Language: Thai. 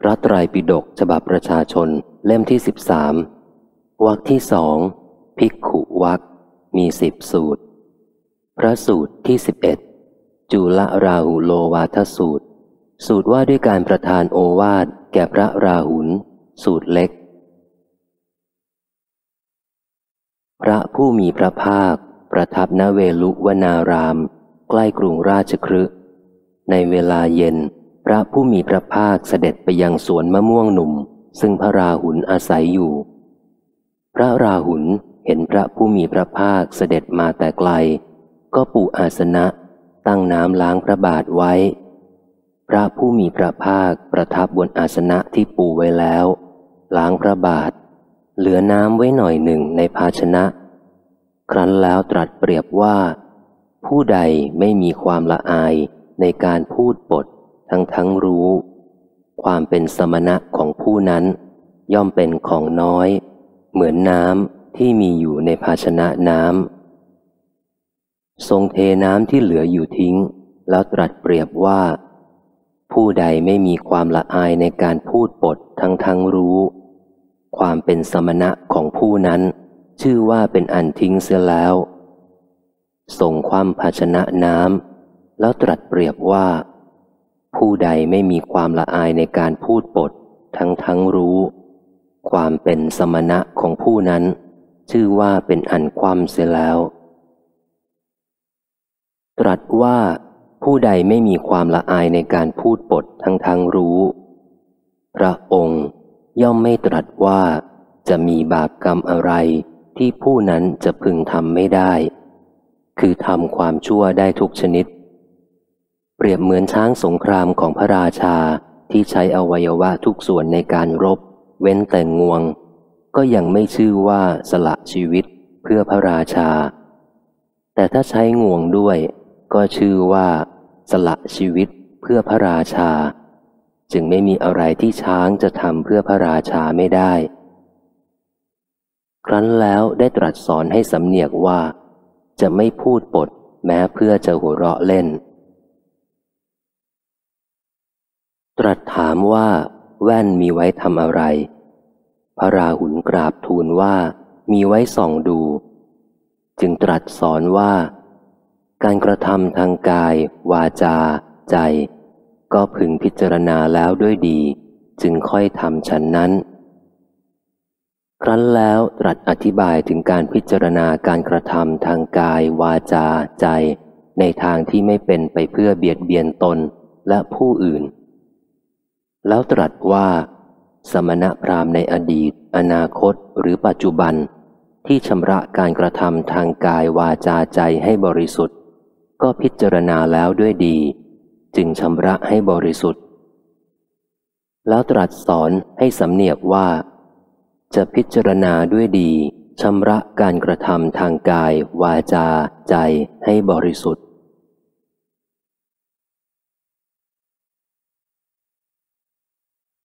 พระไตรปิฎกฉบับประชาชนเล่มที่สิบสามวรรคที่สองภิกขุวักมีสิบสูตร พระสูตรที่สิบเอ็ดจุลราหุโลวาทสูตร สูตรว่าด้วยการประทานโอวาทแก่พระราหุลสูตรเล็ก พระผู้มีพระภาค ประทับณเวลุวนาราม ใกล้กรุงราชครึในเวลาเย็น พระผู้มีพระภาคเสด็จไปยังสวนมะม่วงหนุ่ม ซึ่งพระราหุลอาศัยอยู่ พระราหุลเห็นพระผู้มีพระภาคเสด็จมาแต่ไกล ก็ปูอาสนะ ตั้งน้ำล้างพระบาทไว้ พระผู้มีพระภาคประทับบนอาสนะที่ปูไว้แล้ว ล้างพระบาท เหลือน้ำไว้หน่อยหนึ่งในภาชนะ ครั้นแล้วตรัสเปรียบว่า ผู้ใดไม่มีความละอายในการพูดปด ทั้งทั้งรู้ ความเป็นสมณะของผู้นั้น ย่อมเป็นของน้อย เหมือนน้ำที่มีอยู่ในภาชนะน้ำทรงเทน้ำที่เหลืออยู่ทิ้ง แล้วตรัสเปรียบว่า ผู้ใดไม่มีความละอายในการพูดปดทั้งทั้งรู้ ความเป็นสมณะของผู้นั้น ชื่อว่าเป็นอันทิ้งเสียแล้วส่งความภาชนะน้ำแล้วตรัสเปรียบว่า ผู้ใดไม่มีความละอายในการพูดปด ทั้งทั้งรู้ ความเป็นสมณะของผู้นั้น ชื่อว่าเป็นอันความเสียแล้ว ตรัสว่าผู้ใดไม่มีความละอายในการพูดปดทั้งทั้งรู้ พระองค์ย่อมไม่ตรัสว่าจะมีบาปกรรมอะไรที่ผู้นั้นจะพึงทำไม่ได้ คือทำความชั่วได้ทุกชนิด เปรียบเหมือนช้างสงครามของพระราชาที่ใช้อวัยวะทุกส่วนในการรบ เว้นแต่งวง ก็ยังไม่ชื่อว่าสละชีวิตเพื่อพระราชา แต่ถ้าใช้งวงด้วย ก็ชื่อว่า สละชีวิตเพื่อพระราชา จึงไม่มีอะไรที่ช้างจะทำเพื่อพระราชาไม่ได้ ครั้นแล้วได้ตรัสสอนให้สำเนียกว่า จะไม่พูดปดแม้เพื่อจะหัวเราะเล่น ตรัสถามว่าแว่นมีไว้ทำอะไร พระราหุลกราบทูลว่ามีไว้ส่องดู จึงตรัสสอนว่า การกระทำทางกาย วาจา ใจ ก็พึงพิจารณาแล้วด้วยดี จึงค่อยทำฉันนั้น ครั้นแล้วตรัสอธิบายถึงการพิจารณาการกระทำทางกาย วาจา ใจ ในทางที่ไม่เป็นไปเพื่อเบียดเบียนตนและผู้อื่น แล้วตรัสว่า สมณพราหมณ์ในอดีต อนาคตหรือปัจจุบัน ที่ชำระการกระทำทางกายวาจาใจให้บริสุทธิ์ ก็พิจารณาแล้วด้วยดี จึงชำระให้บริสุทธิ์ แล้วตรัสสอนให้สำเนียกว่า จะพิจารณาด้วยดีชำระการกระทำทางกายวาจาใจให้บริสุทธิ์